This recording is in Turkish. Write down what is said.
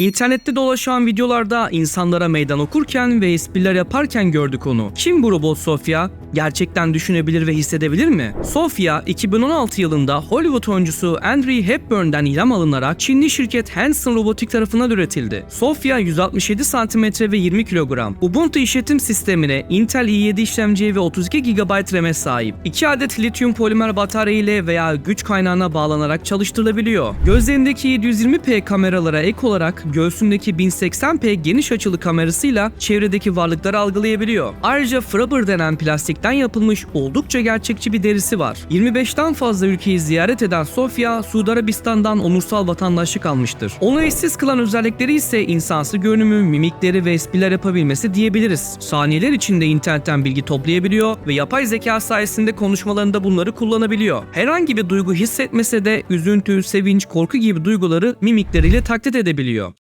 İnternette dolaşan videolarda insanlara meydan okurken ve espriler yaparken gördük onu. Kim bu robot Sofia? Gerçekten düşünebilir ve hissedebilir mi? Sofia 2016 yılında Hollywood oyuncusu Andrew Hepburn'den ilham alınarak Çinli şirket Hanson Robotik tarafından üretildi. Sofia 167 cm ve 20 kilogram. Ubuntu işletim sistemine Intel i7 işlemciye ve 32 GB RAM'e sahip. 2 adet lityum polimer batarya ile veya güç kaynağına bağlanarak çalıştırılabiliyor. Gözlerindeki 720p kameralara ek olarak göğsündeki 1080p geniş açılı kamerasıyla çevredeki varlıkları algılayabiliyor. Ayrıca Frabber denen plastikten yapılmış oldukça gerçekçi bir derisi var. 25'ten fazla ülkeyi ziyaret eden Sofia, Suudi Arabistan'dan onursal vatandaşlık almıştır. Onu eşsiz kılan özellikleri ise insansı görünümü, mimikleri ve espriler yapabilmesi diyebiliriz. Saniyeler içinde internetten bilgi toplayabiliyor ve yapay zeka sayesinde konuşmalarında bunları kullanabiliyor. Herhangi bir duygu hissetmese de üzüntü, sevinç, korku gibi duyguları mimikleriyle taklit edebiliyor.